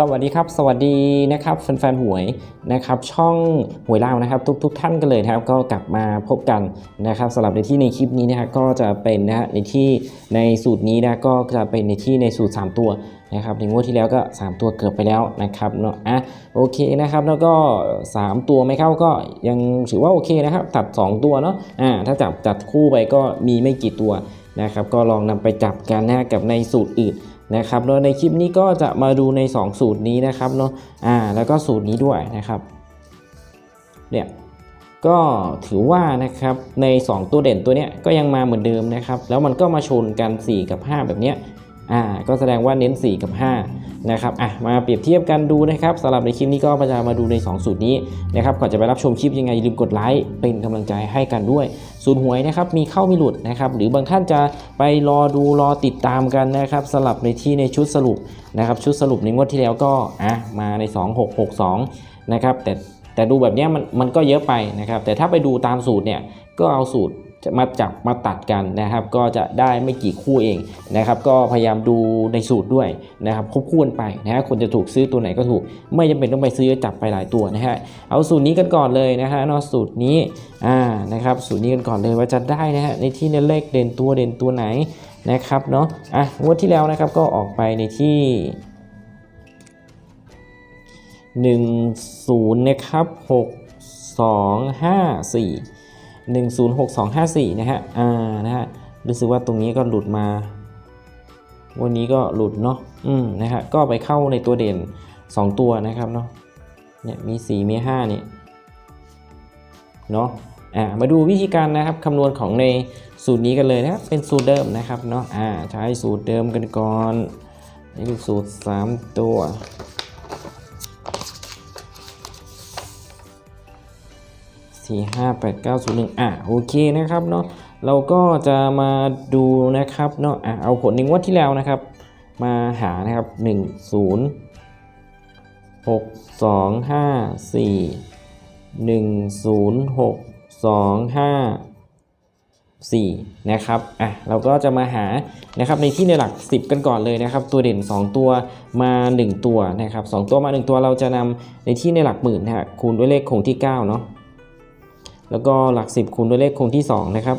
สวัสดีครับ สวัสดีนะครับแฟนๆหวยนะครับช่องหวยเล่านะครับ ทุกๆท่านกันเลยนะครับ ก็กลับมาพบกันนะครับสำหรับในที่ในคลิปนี้นะฮะก็จะเป็นนะฮะในที่ในสูตรนี้นะก็จะเป็นในที่ในสูตร 3 ตัวนะครับในงวดที่แล้วก็ 3 ตัวเกือบไปแล้วนะครับเนาะอะโอเคนะครับแล้วก็ 3 ตัวไม่เข้าก็ยังถือว่าโอเคนะครับตัด 2 ตัวเนาะอ่าถ้าจับจัดคู่ไปก็มีไม่กี่ตัวนะครับก็ลองนำไปจับกันนะกับในสูตรอื่น นะครับโดยในคลิปนี้ก็จะมาดูใน 2 สูตรนี้นะครับเนาะอ่าแล้วก็สูตรนี้ด้วยนะครับเนี่ยก็ถือว่านะครับใน 2 ตัวเด่นตัวเนี้ยก็ยังมาเหมือนเดิมนะครับ แล้วมันก็มาชนกัน 4 กับ 5 แบบเนี้ย อ่าก็แสดงว่าเน้น 4 กับ 5 นะครับอะมาเปรียบเทียบกันดูนะครับสำหรับในคลิปนี้ก็จะมาดูใน 2 สูตรนี้นะครับก่อนจะไปรับชมคลิปยังไงอย่าลืมกดไลค์เป็นกำลังใจให้กันด้วยสูตรหวยนะครับมีเข้ามีหลุดนะครับหรือบางท่านจะไปรอดูรอติดตามกันนะครับสลับในที่ในชุดสรุปนะครับชุดสรุปในงวดที่แล้วก็อะมาใน 2662นะครับแต่แต่ดูแบบนี้มันมันก็เยอะไปนะครับแต่ถ้าไปดูตามสูตรเนี่ยก็เอาสูตร มาจับมาตัดกันนะครับ ก็จะได้ไม่กี่คู่เองนะครับ ก็พยายามดูในสูตรด้วยนะครับควบคู่กันไปนะฮะคนจะถูกซื้อตัวไหนก็ถูก ไม่จำเป็นต้องไปซื้อจับไปหลายตัวนะฮะเอาสูตรนี้กันก่อนเลยนะฮะนาะสูตรนี้อ่านะครับสูตรนี้กันก่อนเลยว่าจะได้นะฮะในที่ในเลขเด่นตัวเด่นตัวไหนนะครับเนาะอะงวดที่แล้วนะครับก็ออกไปในที่10นะครับ6 2 5 4 1 0 6 2 5 4 นะฮะ อ่า นะฮะ รู้สึกว่าตรงนี้ก็หลุดมา วันนี้ก็หลุดเนาะ อืม นะฮะ ก็ไปเข้าในตัวเด่น 2 ตัวนะครับเนาะ เนี่ยมี 4 มี 5 นี่ เนาะอ่า มาดูวิธีการนะครับคำนวณของในสูตรนี้กันเลยนะครับ เป็นสูตรเดิมนะครับเนาะ อ่า ใช้สูตรเดิมกันก่อนนี่คือสูตร 3 ตัว สี่ห้าแปดเก้าศูนย์หนึ่งอะโอเคนะครับเนาะเราก็จะมาดูนะครับเนาะอะเอาผลในงวัดที่แล้วนะครับ มาหานะครับหนึ่งศูนย์หกสองห้าสี่หนึ่งศูนย์หกสองห้าสี่นะครับอะเราก็จะมาหานะครับในที่ในหลัก 10 กันก่อนเลยนะครับ ตัวเด่น 2 ตัวมา 1 ตัวนะครับสองตัวมา 1 ตัวเราจะนำในที่ในหลักหมื่นนะฮะคูณด้วยเลขคงที่ 9 เนาะ แล้วก็หลัก 10 คูณด้วยเลขคงที่ 2 นะครับ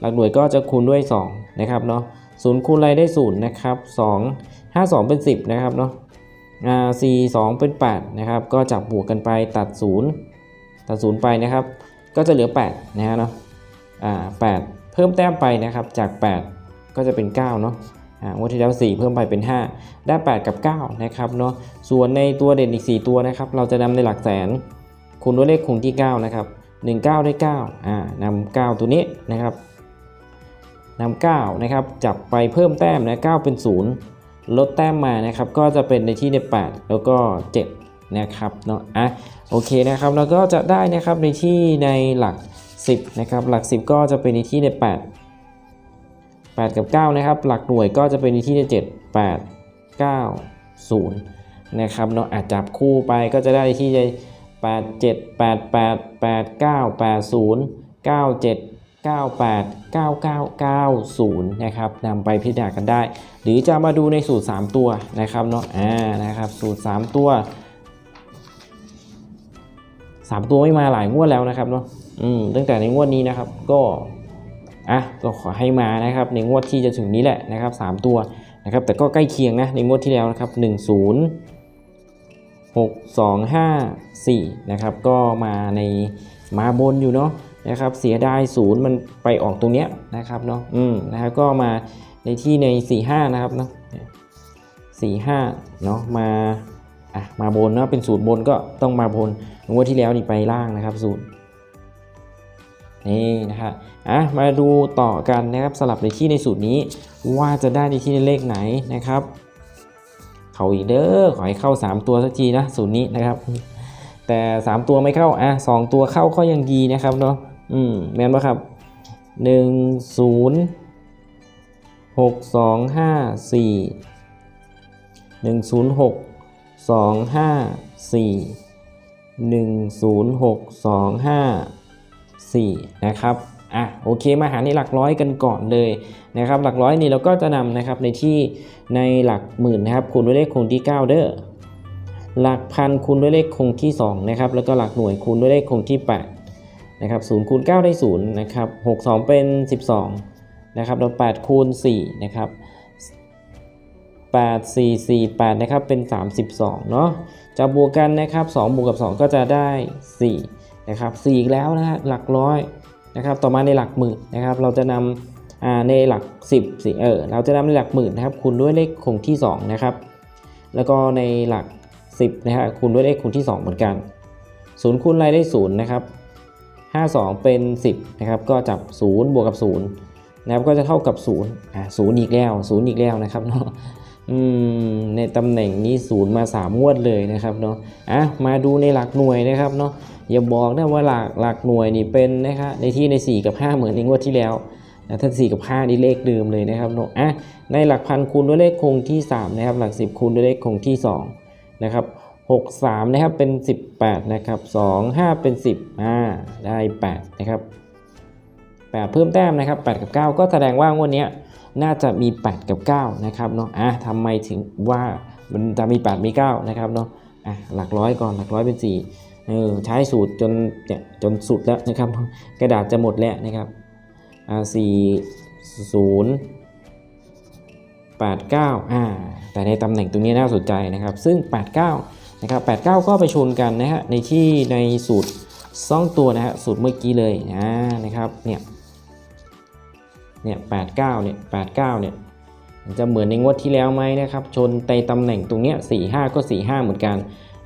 หลักหน่วยก็จะคูณด้วย 2 นะครับเนาะศูนย์คูณอะไรได้0นะครับ2 5 2 เป็น 10 นะครับเนาะอ่า4 2 เป็น 8 นะครับ ก็จับบวกกันไปตัด 0 ตัด 0 ไปนะครับ ก็จะเหลือ 8 นะฮะเนาะอ่า8เพิ่มแต้มไปนะครับจาก 8 ก็จะเป็น 9 เนาะอ่างวดที่แล้ว 4 เพิ่มไปเป็น 5 ได้ 8 กับ 9 นะครับเนาะส่วนในตัวเด่นอีก 4 ตัวนะครับ เราจะนำในหลักแสนคูณด้วยเลขคงที่ 9 นะครับ 1 9 ได้9อ่านำ9ตัวนี้นะครับนำ9นะครับจับไปเพิ่มแต้มนะ9เป็น 0 ลดแต้มมานะครับก็จะเป็นในที่ใน 8 แล้วก็ 7 นะครับเนาะอะโอเคนะครับแล้วก็จะได้นะครับในที่ในหลัก 10นะครับหลัก 10 ก็จะเป็นในที่ใน 8 8 กับ 9 นะครับ หลักหน่วยก็จะเป็นในที่ใน 7 8 9 0 นะครับเนาะอาจจับคู่ไปก็จะได้ที่ใน 8 7 8 8 8 9 8 0 9 7 98 9990 นะครับนำไปพิจารณากันได้ หรือจะมาดูในสูตร 3 ตัวนะครับเนาะอ่านะครับสูตร 3 ตัว 3 ตัวไม่มาหลายงวดแล้วนะครับเนาะอืมตั้งแต่ในงวดนี้นะครับก็อะก็ขอให้มานะครับในงวดที่จะถึงนี้แหละนะครับ 3 ตัวนะครับแต่ก็ใกล้เคียงนะในงวดที่แล้วนะครับ 10 6 2 5 4 นะครับ ก็มาในมาบนอยู่เนาะนะครับ เสียดายศูนย์มันไปออกตรงเนี้ยนะครับเนาะอืมนะครับก็มาในที่ใน 4 5 นะครับเนาะ4 5 เนาะมาอะมาบนเนาะเป็นสูตรบนก็ต้องมาบนงวดที่แล้วนี่ไปล่างนะครับสูตรนี่นะครับอะมาดูต่อกันนะครับสลับในที่ในสูตรนี้ว่าจะได้ในที่ในเลขไหนนะครับ เขาอีกเด้อขอให้เข้า 3 ตัวสักทีนะสูตรนี้นะครับ แต่ 3 ตัวไม่เข้าอะสตัวเข้าก็ยังดีนะครับเนาะอืมแม่นปะครับ 1 0หกสองห้าสี่หนึ่งศูนย์หกสองห้าสี่หนึ่งศูนย์หกสองห้าสี่นะครับ อะโอเคมาหาในหลักร้อยกันก่อนเลยนะครับหลักร้อยนี่เราก็จะนำนะครับในที่ในหลักหมื่นนะครับคูณด้วยเลขคงที่ 9 เด้อหลักพันคูณด้วยเลขคงที่2นะครับแล้วก็หลักหน่วยคูณด้วยเลขคงที่8นะครับ0คูณ9ได้0นะครับ6 2 เป็น 12นะครับแล้ว8คูณ4นะครับ8 4 4 8นะครับเป็น 32เนาะจะบวกกันนะครับ2บวกกับ 2 ก็จะได้4นะครับ4อีกแล้วนะฮะหลักร้อย นะครับต่อมาในหลักหมื่นนะครับเราจะนำในหลัก 10สิเออเราจะนำในหลักหมื่นนะครับคูณด้วยเลขคงที่ 2 นะครับ แล้วก็ในหลัก 10นะฮะคูณด้วยเลขคงที่ 2 เหมือนกัน0คูณอะไรได้0นะครับ52 เป็น 10นะครับก็จับ 0 บวกกับ0นะครับก็จะเท่ากับ0อ่า0อีกแล้ว0อีกแล้วนะครับเนาะอืมในตำแหน่งนี้ศูนย์มา 3 งวดเลยนะครับเนาะอะมาดูในหลักหน่วยนะครับเนาะ อย่าบอกนะว่าหลักหลักหน่วยนี่เป็นนะครับในที่ใน 4 กับ 5 เหมือนในงวดที่แล้วนะถ้า4กับ 5 นี่เลขเดิมเลยนะครับเนาะอะในหลักพันคูณด้วยเลขคงที่ 3 นะครับ หลัก 10 คูณด้วยเลขคงที่ 2 นะครับ 6 3 นะครับเป็น 18 นะครับ 2 5 เป็น 10อ่าได้ 8 นะครับ 8 เพิ่มแต้มนะครับ 8 กับ 9 ก็แสดงว่างวดเนี้ยน่าจะมี 8 กับ 9 นะครับเนาะอะทำไมถึงว่ามันจะมี 8 มี 9 นะครับเนาะอะหลักร้อยก่อนหลักร้อยเป็น 4 เออใช้สูตรจนเนี่ยจนสุดแล้วนะครับ กระดาษจะหมดแล้วนะครับอ่า4 0 8 9อ่าแต่ในตำแหน่งตรงนี้น่าสนใจนะครับ ซึ่ง 89 นะครับ 89 ก็ไปชนกันนะฮะในที่ในสูตรซ่องตัวนะฮะสูตรเมื่อกี้เลยอ่านะครับเนี่ยเนี่ยแปดเนี่ยแปดเนี่ยจะเหมือนในงวดที่แล้วไหมนะครับ ชนในตำแหน่งตรงเนี้ยสี่ห้าก็สี่ห้าเหมือนกัน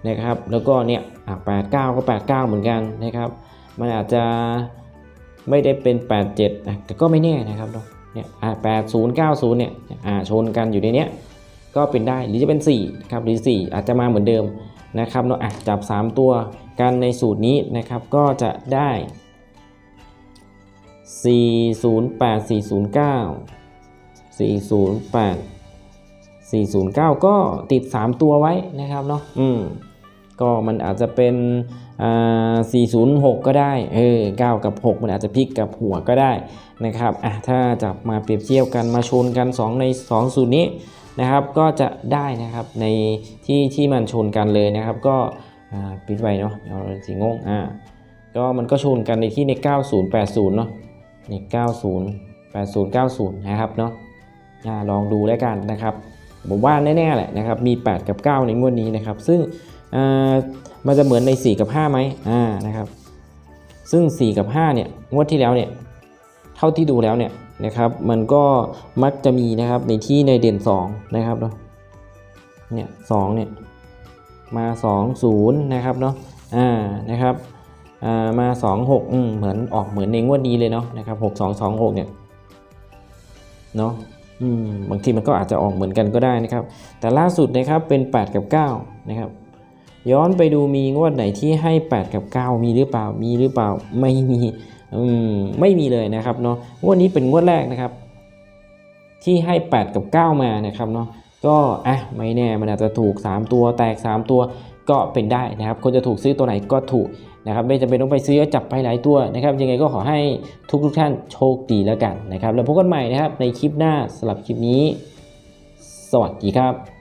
นะครับ แล้วก็เนี่ยอะแปดเก้าก็แปดเก้าเหมือนกันนะครับ มันอาจจะไม่ได้เป็นแปดเจ็ดนะแต่ก็ไม่แน่นะครับเนาะเนี่ยอะแปดศูนย์เก้าศูนย์เนี่ยชนกันอยู่ในเนี้ยก็เป็นได้หรือจะเป็น4นะครับหรือ 4 อาจจะมาเหมือนเดิมนะครับเนาะจับ 3 ตัวกันในสูตรนี้นะครับก็จะได้ 408 409 408 409 ก็ติด 3 ตัวไว้นะครับเนาะอืม ก็มันอาจจะเป็นอ่า406 ก็ได้ เออ 9 กับ 6 มันอาจจะพลิกกับหัวก็ได้นะครับ อะ ถ้าจับมาเปรียบเทียบกันมาชนกัน 2 ใน 2 สูตรนี้นะครับ ก็จะได้นะครับในที่ที่มันชนกันเลยนะครับ ก็ปิดไว้เนาะเอาสีงง อ่า ก็มันก็ชนกันในที่ใน 9080 เนาะ ใน 90 80 90 นะครับเนาะอ่าลองดูแล้วกันนะครับผมว่าแน่ๆแหละนะครับมี 8 กับ 9 ในงวดนี้นะครับ ซึ่ง มันจะเหมือนใน 4 กับ5ไหมอ่านะครับซึ่ง 4 กับ 5เนี่ยงวดที่แล้วเนี่ยเท่าที่ดูแล้วเนี่ยนะครับมันก็มักจะมีนะครับในที่ในเด่น2นะครับเนาะเนี่ย2เนี่ยมา2 0นะครับเนาะอ่านะครับอ่ามา2 6อืมเหมือนออกเหมือนในงวดนี้เลยเนาะนะครับ6 2 2 6เนี่ยเนาะอืมบางทีมันก็อาจจะออกเหมือนกันก็ได้นะครับ แต่ล่าสุดนะครับเป็น 8 กับ 9 นะครับ ย้อนไปดูมีงวดไหนที่ให้ 8 กับ 9 มีหรือเปล่ามีหรือเปล่าไม่มีมไม่มีเลยนะครับเนาะงวดนี้เป็นงวดแรกนะครับ ที่ให้ 8 กับ 9 มานะครับเนาะก็อะไม่แน่มันอาจจะถูก 3 ตัวแตก 3 ตัวก็เป็นได้นะครับ คนจะถูกซื้อตัวไหนก็ถูกนะครับไม่จำเป็นต้องไปซื้อจับไปหลายตัวนะครับ ยังไงก็ขอให้ทุกทุกท่านโชคดีแล้วกันนะครับ แล้วพบกันใหม่นะครับในคลิปหน้าสำหรับคลิปนี้ สวัสดีครับ